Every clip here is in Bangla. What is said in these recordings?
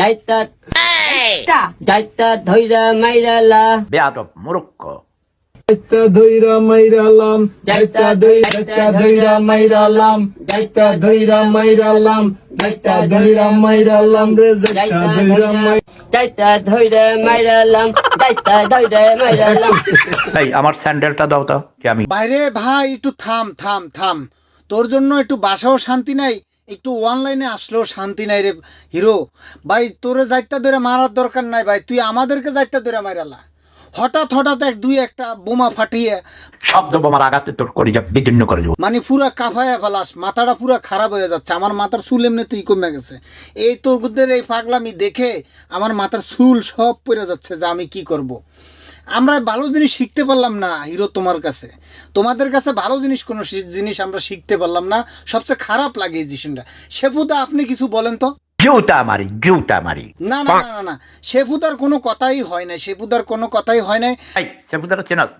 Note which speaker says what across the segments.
Speaker 1: যাইতা যাইতা। ধইরা মাইরালা
Speaker 2: বেয়াদব
Speaker 3: যাইতা ধইরা মাইরালাম যাইতা যাইতা ধইরা মাইরালাম যাইতা ধইরা মাইরালাম যাইতা ধইরা মাইরালাম রে যাইতা ধইরা মাই
Speaker 1: যাইতা ধইরা মাইরালাম যাইতা ধইরা মাইরালাম
Speaker 2: এই আমার স্যান্ডেলটা দাও তো কি আমি
Speaker 4: বাইরে ভাই একটু থাম থাম থাম। তোর জন্য একটু বাসাও শান্তি নাই একটু অনলাইনে আসলেও শান্তি নাই রে হিরো ভাই তোরে যাইতা ধরে মারার দরকার নাই ভাই তুই আমাদেরকে যাইতা ধরে মারালা হঠাৎ হঠাৎ এক দুই একটা বোমা ফাটিয়ে
Speaker 2: শব্দ বোমার আঘাতে তোর করি যা বিদীর্ণ করে দেবো।
Speaker 4: মানে পুরা কাফায়া ফেলাস মাথাটা পুরা খারাপ হয়ে যাচ্ছে আমার মাথার চুল এমনিতেই কমে গেছে। এই তোদের এই পাগলামি দেখে আমার মাথার চুল সব পড়ে যাচ্ছে যে আমি কি করব। আমরা ভালো জিনিস শিখতে পারলাম না হিরো তোমার কাছে। তোমাদের কাছে ভালো জিনিস কোনো জিনিস আমরা শিখতে পারলাম না। সবচেয়ে খারাপ লাগে এই জিনিসটা সেফুদা আপনি কিছু বলেন তো?
Speaker 2: জুতা মারি জুতা মারি।
Speaker 4: না না না না শেফুদার কোনো কথাই হয় না শেফুদার কোনো কথাই হয় না
Speaker 2: এই সেপুদারা চেনাস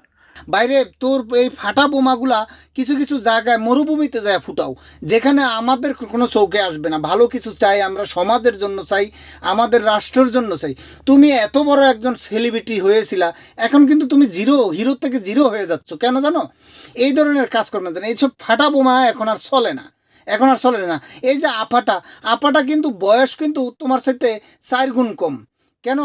Speaker 4: বাইরে তোর এই ফাটা বোমাগুলা কিছু কিছু জায়গায়, মরুভূমিতে যায় ফুটাও। যেখানে আমাদের কোনো চৌকে আসবে না। ভালো কিছু চাই, আমরা সমাজের জন্য চাই, আমাদের রাষ্ট্রের জন্য চাই। তুমি এত বড় একজন সেলিব্রিটি হয়েছিলা, এখন কিন্তু তুমি জিরো, হিরো থেকে জিরো হয়ে যাচ্ছ। কেন জানো? এই ধরনের কাজ করবে না। এইসব ফাটা বোমা এখন আর চলে না। এখন আর চলে না। এই যে আপাটা আপাটা কিন্তু বয়স কিন্তু তোমার সাথে চার গুণ কম। কেন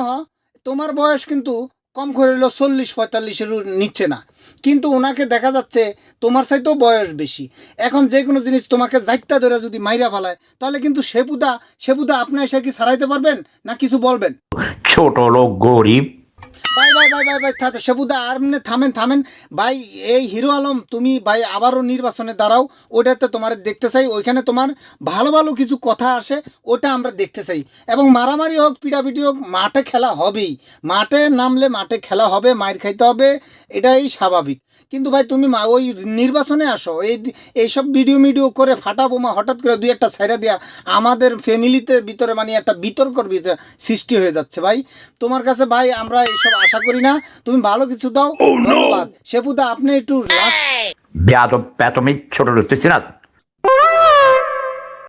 Speaker 4: তোমার বয়স কিন্তু কম করে হলো চল্লিশ পঁয়তাল্লিশের নিচ্ছে না। কিন্তু ওনাকে দেখা যাচ্ছে তোমার চাইতেও বয়স বেশি। এখন যে কোনো জিনিস তোমাকে যাইত্যা ধরে যদি মাইরা ফালায়, তাহলে কিন্তু সেপুদা সেপুদা আপনি এসে কি সারাইতে পারবেন না কিছু বলবেন?
Speaker 2: ছোট লোক গরিব
Speaker 4: ভাই ভাই ভাই সেবুদা, আর মানে থামেন থামেন। ভাই, এই হিরো আলম, তুমি ভাই আবারও নির্বাচনে দাঁড়াও ওটাতে তোমার দেখতে চাই। ওইখানে তোমার ভালো ভালো কিছু কথা আসে, ওটা আমরা দেখতে চাই। এবং মারামারি হোক, পিটাপিটি হোক, মাঠে খেলা হবেই। মাঠে নামলে মাঠে খেলা হবে মায়ের খাইতে হবে, এটাই স্বাভাবিক। কিন্তু ভাই, তুমি ওই নির্বাচনে আসো, এই এইসব ভিডিও মিডিও করে ফাটা বোমা হঠাৎ করে দুই একটা ছাইরা দেওয়া আমাদের ফ্যামিলিতে ভিতরে মানে একটা বিতর্কর ভিতরে সৃষ্টি হয়ে যাচ্ছে ভাই। তোমার কাছে ভাই, আমরা এইসব আশা করি না? তুমি ভালো কিছু দাও। ধন্যবাদ। সেপুদা আপনি একটু লাস্ট
Speaker 2: বেয়াদব প্যাতমিক ছোট চেনাস?